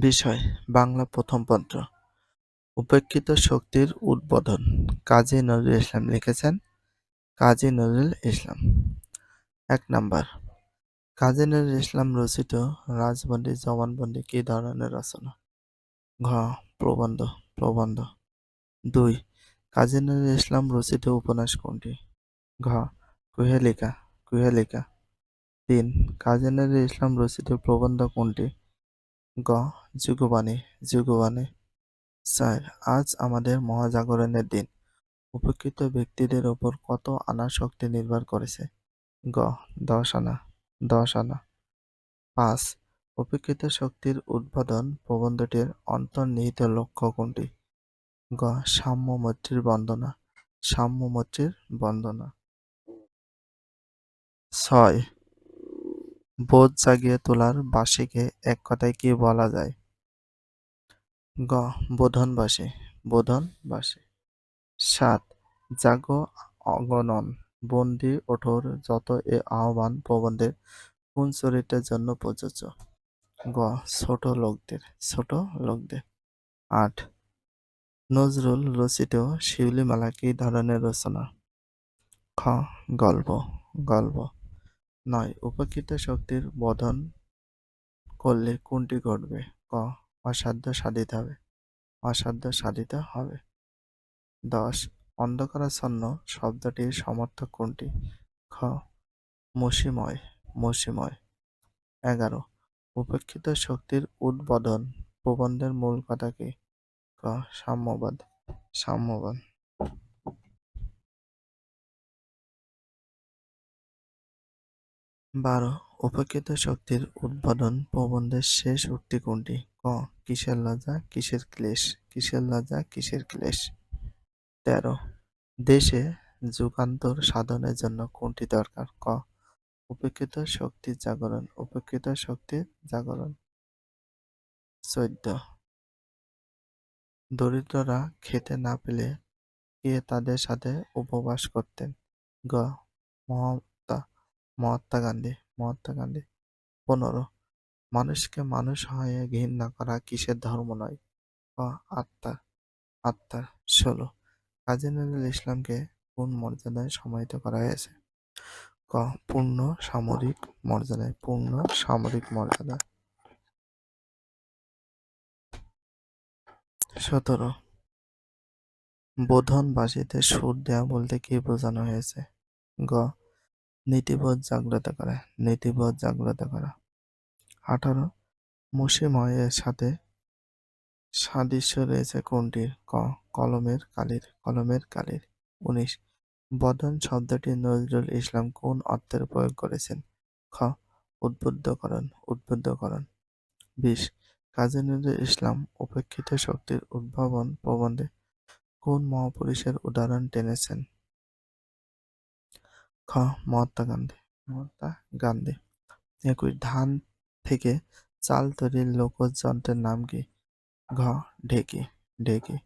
বিষয়, বাংলা প্রথম পত্র। উপেক্ষিত শক্তির উদ্বোধন, কাজী নজরুল ইসলাম লিখেছেন, কাজী নজরুল ইসলাম। এক নাম্বার, কাজী নজরুল ইসলাম রচিত রাজবন্দী জবানবন্দি কী ধরনের রচনা? ঘ, প্রবন্ধ প্রবন্ধ। দুই, কাজী নজরুল ইসলাম রচিত উপন্যাস কোনটি? ঘ, কুহেলিকা কুহেলিকা। তিন, কাজী নজরুল ইসলাম রচিত প্রবন্ধ কোনটি? গ, যুগবাণী যুগবাণী। চার, আজ আমাদের মহাজাগরণের দিন। উপেক্ষিত ব্যক্তিদের ওপর কত আনা শক্তি নির্ভর করেছে? গ, দশ আনা দশ আনা। পাঁচ উপেক্ষিত শক্তির উদ্বোধন প্রবন্ধটির অন্তর্নিহিত লক্ষ্য কোনটি? গ সাম্য মৈত্রীর বন্দনা সাম্য মৈত্রীর বন্দনা। ছয় বোধ জাগিয়ে তোলার বাসীকে এক কথায় কি বলা যায়? গ বোধনবাসী বোধনবাসী সাত, জাগো অগণন বন্দি ওঠোর যত এ আহ্বান প্রবন্ধের কোন চরিত্রের জন্য প্রযোজ্য? গ, ছোট লোকদের ছোট লোকদের। আট, নজরুল রচিত শিউলিমালা কি ধরনের রচনা? খ, গল্প গল্প। নয় উপেক্ষিত শক্তির বোধন করলে কোনটি ঘটবে? ক, অসাধ্য সাধিত হবে। অসাধ্য সাধিত হবে। দশ, অন্ধকারাচ্ছন্ন শব্দটির সমর্থক কোনটি? খ মসিময় মসিময় এগারো উপেক্ষিত শক্তির উদ্বোধন প্রবন্ধের মূল কথা কি? ক, সাম্যবাদ সাম্যবাদ। বারো উপেক্ষিত শক্তির উদ্বোধন প্রবন্ধের শেষ উক্তি কোনটি? ক, কিসের লজ্জা কিসের ক্লেশ? কিসের লজ্জা কিসের ক্লেশ? তেরো, দেশে যুগান্তর সাধনের জন্য কোনটি দরকার? ক উপেক্ষিত শক্তির জাগরণ উপেক্ষিত শক্তির জাগরণ। চোদ্দ, দরিদ্ররা খেতে না পেলে কে তাদের সাথে উপবাস করতেন? গ মহাত্মা গান্ধী মহাত্মা গান্ধী। পনেরো, মানুষকে মানুষ হয়ে ঘৃণা করা কিসের ধর্ম নয়? আত্মা, আত্মার। ষোলো, কাজী নজরুল ইসলামকে কোন মর্যাদায় সমাহিত করা হয়েছে? ক, পূর্ণ সামরিক মর্যাদায় পূর্ণ সামরিক মর্যাদা। সতেরো বোধনবাসীতে সুর দেওয়া বলতে কি বোঝানো হয়েছে? গ নীতিবোধ জাগ্রত করা নীতিবোধ জাগ্রত করা। আঠারো মুসিময়ের সাথে সাদৃশ্য রয়েছে কোনটির? ক, কলমের কালির কলমের কালির। উনিশ, বদন শব্দটি নজরুল ইসলাম কোন অর্থের প্রয়োগ করেছেন? খ, উদ্বুদ্ধকরণ উদ্বুদ্ধকরণ। বিশ, কাজী নজরুল ইসলাম উপেক্ষিত শক্তির উদ্ভাবন প্রবন্ধে কোন মহাপুরুষের উদাহরণ টেনেছেন? খ, মহাত্মা গান্ধী। মহাত্মা গান্ধী। একুশ ধান থেকে চাল তৈরির লোকজ যন্ত্রের নাম কি? ঘ, ঢেকি ঢেকি।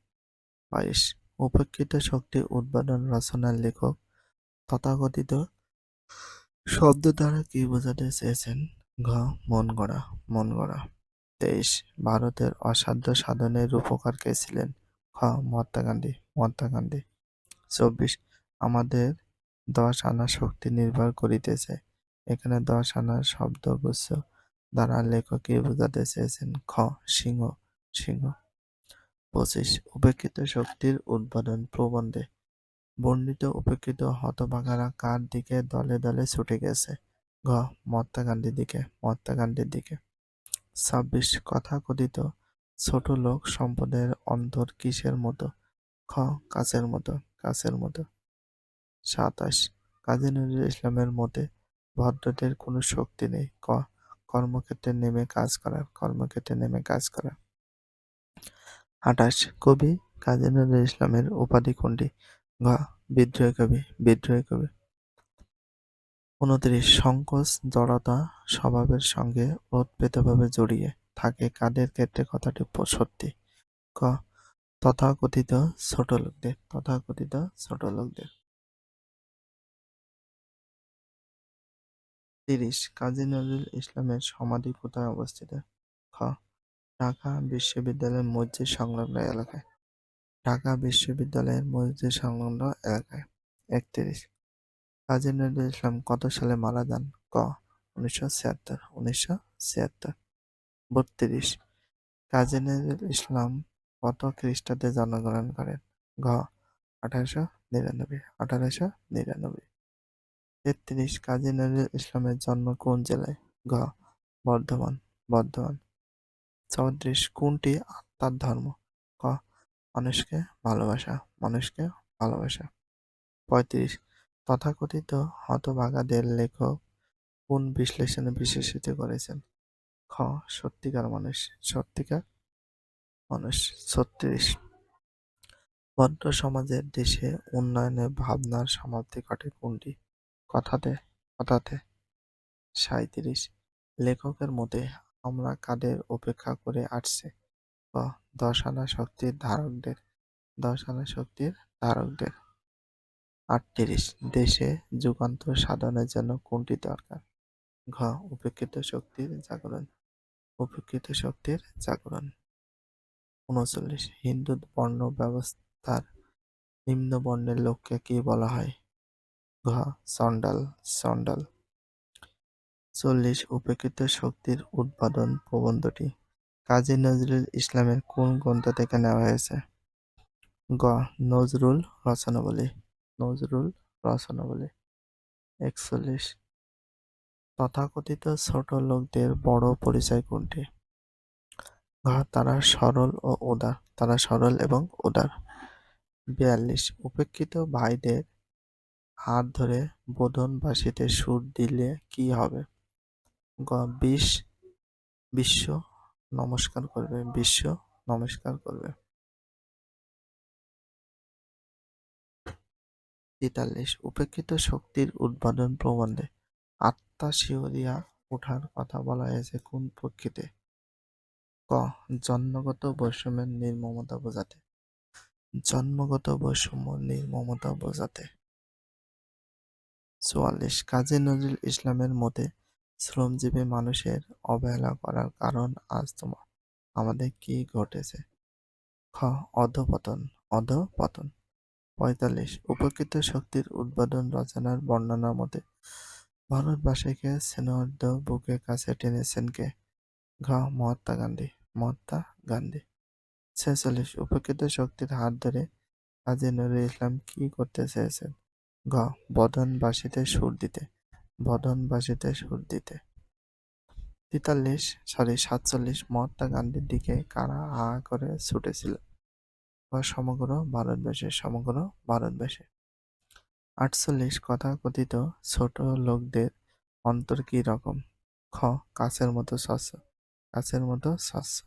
বাইশ উপেক্ষিত শক্তি উৎপাদন রচনার লেখক তথাকথিত শব্দ দ্বারা কি বোঝাতে চেয়েছেন? ঘ, মন গড়া মন গড়া। তেইশ, ভারতের অসাধ্য সাধনের রূপকার কে ছিলেন? খ, মহাত্মা গান্ধী মহাত্মা গান্ধী। চব্বিশ, আমাদের দশ আনা শক্তি নির্ভর করিতেছে। এখানে দশ আনা শব্দগুচ্ছ দ্বারা লেখক বোঝাতে চেয়েছেন খ, সিংহ সিংহ। পঁচিশ, উপেক্ষিত শক্তির উদ্বোধন প্রবন্ধে। বর্ণিত উপেক্ষিত হতভাগারা কার দিকে দলে দলে ছুটে গেছে? ঘ, মহাত্মা গান্ধীর দিকে, মহাত্মা গান্ধীর দিকে। ছাব্বিশ কথাকথিত ছোট লোক সম্পদের অন্তর কিসের মতো? খ, কাছের মতো কাছের মতো। সাতাশ। কাজী নজরুল ইসলামের মতে, ভদ্রদের কোনো শক্তি নেই। ক, কর্মক্ষেত্রে নেমে কাজ করার কর্মক্ষেত্রে নেমে কাজ করা। আঠাশ, কবি কাজী নজরুল ইসলামের উপাধি কোনটি? ঘ, বিদ্রোহী কবি বিদ্রোহী কবি। উনত্রিশ, সংকোচ জড়তা স্বভাবের সঙ্গে ওতপ্রোতভাবে জড়িয়ে থাকে। কাদের ক্ষেত্রে কথাটি সত্যি? ক, তথাকথিত ছোট লোকদের, তথাকথিত ছোট লোকদের। তিরিশ। কাজী নজরুল ইসলামের সমাধি কোথায় অবস্থিত খ। ঢাকা বিশ্ববিদ্যালয়ের মসজিদ সংলগ্ন এলাকায়। ঢাকা বিশ্ববিদ্যালয়ের মসজিদ সংলগ্ন এলাকায়। একত্রিশ। কাজী নজরুল ইসলাম কত সালে মারা যান? ক। উনিশশো ছিয়াত্তর। উনিশশো ছিয়াত্তর। বত্রিশ। কাজী নজরুল ইসলাম কত খ্রিস্টাব্দে জন্মগ্রহণ করেন? ঘ। আঠারোশো নিরানব্বই। আঠারোশো নিরানব্বই। তেত্রিশ কাজী নজরুল ইসলামের জন্ম কোন জেলায়? ঘ. বর্ধমান। বর্ধমান। চৌত্রিশ, কোনটি আত্মার ধর্ম? ক. মানুষকে ভালোবাসা। মানুষকে ভালোবাসা। পঁয়ত্রিশ, তথাকথিত হতভাগাদের লেখক কোন বিশ্লেষণে বিশেষিত করেছেন? খ. সত্যিকার মানুষ। সত্যিকার মানুষ। ছত্রিশ বদ্ধ সমাজের দেশে উন্নয়নের ভাবনার সমাপ্তি ঘটে কোনটি? কথাতে কথাতে। সাঁইত্রিশ। লেখকের মতে, আমরা কাদের উপেক্ষা করে আসছে? ক। দশ আনা শক্তির ধারকদের। দশ আনা শক্তির ধারকদের। আটত্রিশ। দেশে যুগান্তর সাধনের জন্য কোনটি দরকার? ঘ। উপেক্ষিত শক্তির জাগরণ। উপেক্ষিত শক্তির জাগরণ। উনচল্লিশ। হিন্দু বর্ণ ব্যবস্থার নিম্ন বর্ণের লোককে কি বলা হয়? ঘ চণ্ডাল চণ্ডাল চল্লিশ উপেক্ষিত শক্তির উদ্বোধন প্রবন্ধটি। কাজী নজরুল ইসলামের কোন গ্রন্থ থেকে নেওয়া হয়েছে? গ, নজরুল রচনাবলী। নজরুল রচনাবলী। একচল্লিশ, তথাকথিত ছোট লোকদের বড় পরিচয় কোনটি? ঘ, তারা সরল ও উদার। তারা সরল এবং উদার। বিয়াল্লিশ উপেক্ষিত ভাইদের হাত ধরে বোধন বোধনবাসীতে সুর দিলে কি হবে? গ, বিশ, বিশ্ব নমস্কার করবে, বিশ্ব নমস্কার করবে। তেতাল্লিশ, উপেক্ষিত শক্তির উদ্বোধন প্রবন্ধে আত্মা শিহরিয়া ওঠার কথা বলা হয়েছে কোন পক্ষিতে? ক, জন্মগত বৈষম্যের নির্মমতা বোঝাতে। জন্মগত বৈষম্য নির্মমতা বোঝাতে। চুয়াল্লিশ। কাজী নজরুল ইসলামের মতে, শ্রমজীবী মানুষের অবহেলা করার কারণ আজ তোমার। আমাদের কি ঘটেছে? খ, অধপতন অধপতন। পঁয়তাল্লিশ, উপকৃত শক্তির উদ্বোধন রচনার বর্ণনা মতে, ভারতবাসীকে স্নেহর্দ বুকের কাছে টেনেছেন কে? ঘ, মহাত্মা গান্ধী মহাত্মা গান্ধী। ছেচল্লিশ, উপকৃত শক্তির হাত ধরে কাজী নজরুল ইসলাম কি করতে চেয়েছেন? ঘ বদনবাসীতে সুর দিতে। বদনবাসীতে সুর দিতে। তেতাল্লিশ সরি সাতচল্লিশ, মহাত্মা গান্ধীর দিকে কারা হা করে ছুটেছিল? বা সমগ্র ভারতবর্ষে সমগ্র ভারতবর্ষে। আটচল্লিশ কথাকথিত ছোট লোকদের অন্তর কি রকম? খ, কাছের মতো স্বচ্ছ, কাছের মতো স্বচ্ছ।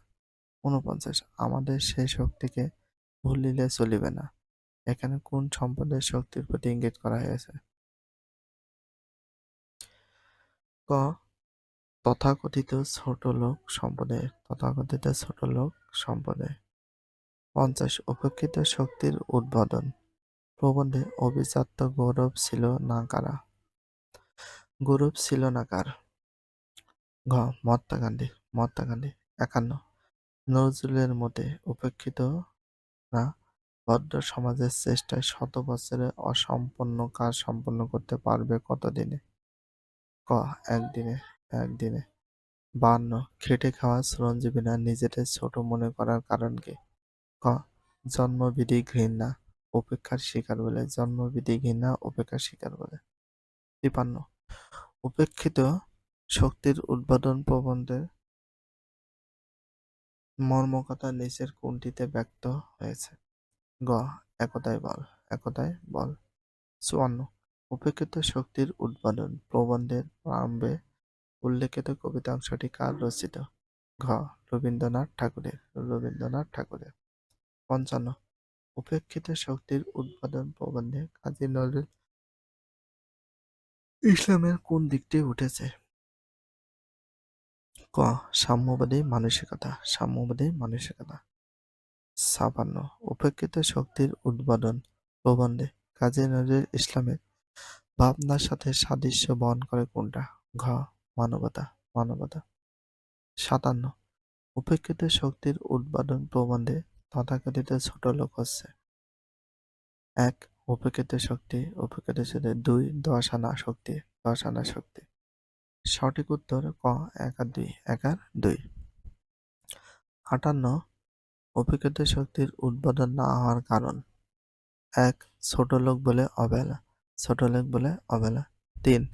উনপঞ্চাশ, আমাদের সেই শক্তিকে ভুলিলে চলিবে না। এখানে কোন সম্পদের শক্তির প্রতি ইঙ্গিত করা হয়েছে? ক, তথাকথিত ছোট লোক সম্পদের তথাকথিত ছোট লোক সম্পদে পঞ্চাশ, উপেক্ষিত শক্তির উদ্বোধন। প্রবন্ধে অভিজাত্য গৌরব ছিল না কারা? গৌরব ছিল না কার? ঘ, মহাত্মা গান্ধী মহাত্মা গান্ধী, একান্ন। নজরুলের মতে উপেক্ষিতরা ভদ্র সমাজের চেষ্টায় শত বছরে অসম্পন্ন কাজ সম্পন্ন করতে পারবে কতদিনে? ক, একদিনে একদিনে। বান্ন, খেটে খাওয়া শ্রমজীবীরা নিজেদের ছোট মনে করার কারণ কি? ক, জন্মবিধি ঘৃণা, উপেক্ষার শিকার বলে, জন্মবিধি ঘৃণা, উপেক্ষার শিকার বলে। তিপান্ন, উপেক্ষিত শক্তির উদ্বোধন প্রবন্ধের মর্মকথা নিচের কোনটিতে ব্যক্ত হয়েছে? গ একতায় বল একতায় বল। চুয়ান্ন, উপেক্ষিত শক্তির উদ্বোধন প্রবন্ধের প্রারম্ভে উল্লেখিত কবিতাংশটি কার রচিত? ঘ, রবীন্দ্রনাথ ঠাকুরের রবীন্দ্রনাথ ঠাকুরের। পঞ্চান্ন, উপেক্ষিত শক্তির উদ্বোধন প্রবন্ধে কাজী নজরুল ইসলামের কোন দিকটি উঠেছে? ক, সাম্যবাদী মানসিকতা সাম্যবাদী মানসিকতা। ছাপান্ন। উপেক্ষিত শক্তির উদ্বোধন প্রবন্ধে কাজী নজরুল ইসলামের ভাবনার সাথে সাদৃশ্য বহন করে কোনটা? ঘ, মানবতা মানবতা। সাতান্ন। উপেক্ষিত শক্তির উৎপাদন প্রবন্ধে তথাকথিত ছোট লোক হচ্ছে। এক উপেক্ষিত শক্তি উপেক্ষিত শক্তি। দুই দশ আনা শক্তি দশ আনা শক্তি। সঠিক উত্তর ক, এক আর দুই, এক আর দুই। আটান্ন উপেক্ষিত শক্তির উদ্বোধন না হওয়ার কারণ। এক, ছোট লোক বলে অবহেলা। ছোট লোক বলে অবহেলা। তিন,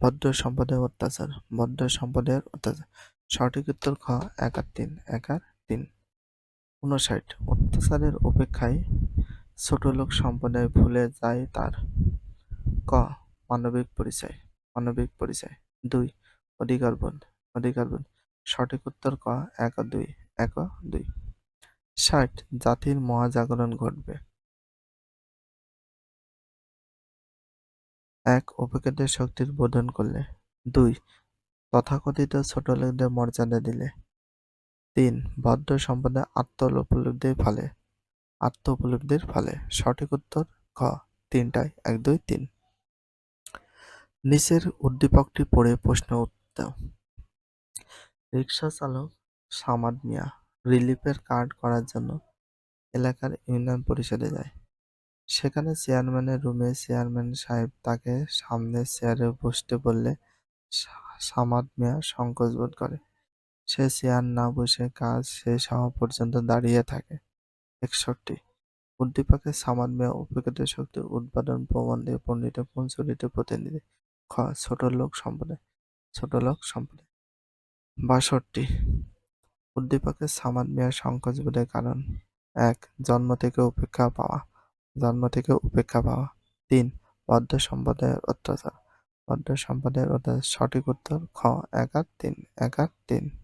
ভদ্র সম্পদের অত্যাচার। ভদ্র সম্পদের অত্যাচার। সঠিক উত্তর খ এক আর তিন। এক আর তিন। উনষাট অত্যাচারের অপেক্ষায় ছোট লোক সম্প্রদায় ভুলে যায় তার। ক, মানবিক পরিচয়। মানবিক পরিচয়। দুই অধিকারবোধ অধিকারবোধ সঠিক উত্তর ক, এক দুই। এক দুই। ষাট জাতির মহাজাগরণ ঘটবে। এক উপেক্ষিত শক্তির বোধন করলে। দুই, তথাকথিত ছোট লোকদের মর্যাদা দিলে। তিন ভদ্র সম্পদে আত্ম উপলব্ধির ফলে। আত্ম উপলব্ধির ফলে। সঠিক উত্তর খ তিনটায়, এক, দুই, তিন। নিচের উদ্দীপকটি পড়ে প্রশ্ন উত্তর। রিক্সা চালক সামাদ মিয়া রিলিফের কার্ড করার জন্য এলাকার ইউনিয়ন পরিষদে যায়। সেখানে চেয়ারম্যানের রুমে চেয়ারম্যান সাহেব তাকে সামনে চেয়ারে বসতে বললে সামাদ মিয়া সংকোচ বোধ করে। সে চেয়ার না বসে কাজ শেষ হওয়া পর্যন্ত দাঁড়িয়ে থাকে। একষট্টি। উদ্দীপকে সামাদ মিয়া উপেক্ষিত শক্তি উৎপাদন প্রবন্ধে পণ্ডিত কোন চরিত্রের প্রতিনিধি খ, ছোট লোক সম্প্রদায়, ছোট লোক সম্প্রদায়। বাষট্টি। উদ্দীপকে সামাদ মিয়ার সংকোচ বোধের কারণ এক, জন্ম থেকে উপেক্ষা পাওয়া। জন্ম থেকে উপেক্ষা পাওয়া। তিন বদ্ধ সম্প্রদায়ের অত্যাচার। বদ্ধ সম্প্রদায়ের অত্যাচার সঠিক উত্তর খ এক আর তিন এক আর তিন